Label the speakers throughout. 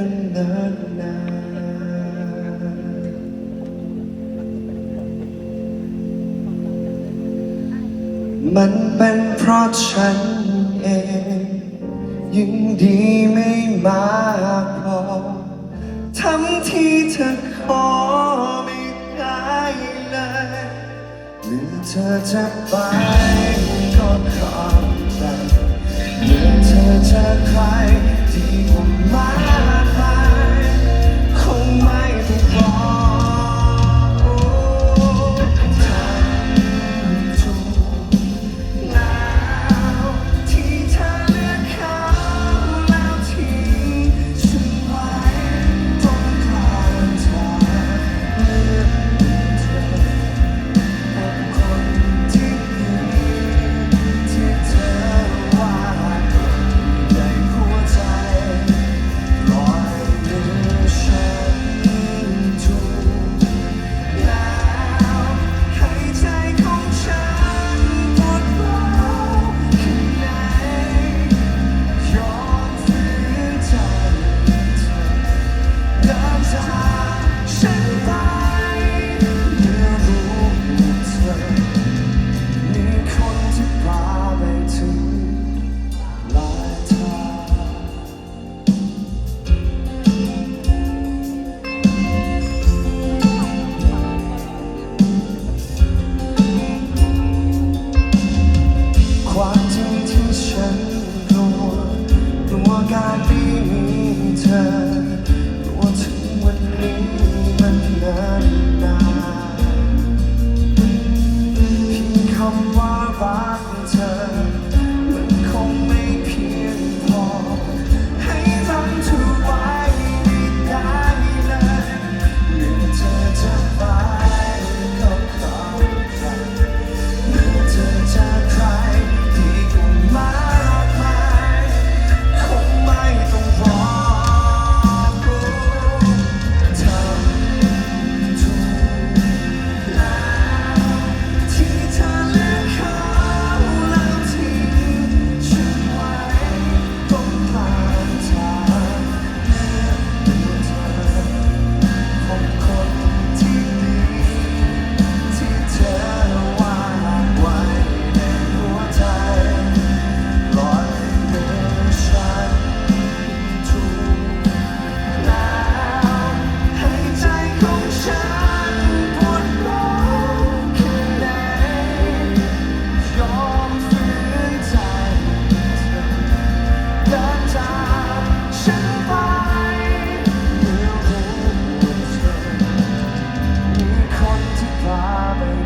Speaker 1: ันนานนามันเป็นเพราะฉันเอง ยิ่งดีไม่มากพอทำที่เธอขอไม่ได้เลยหรือเธอจะไปก็ขอ Turn, turn, cry, deep on my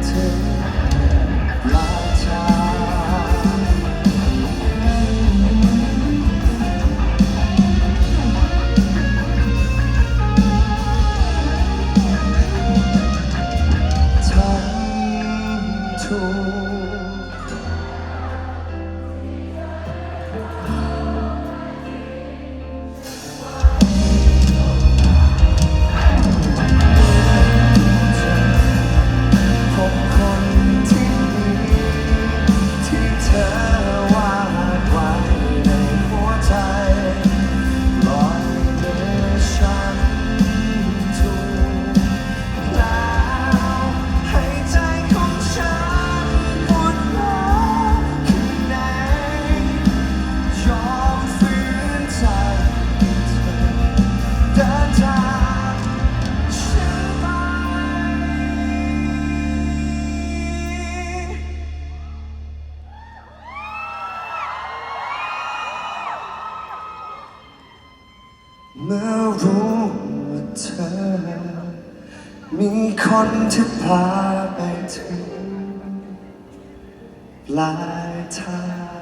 Speaker 1: เธอลาจาก เมื่อรู้ว่าเธอ มีคนที่พาไปถึงปลายทาง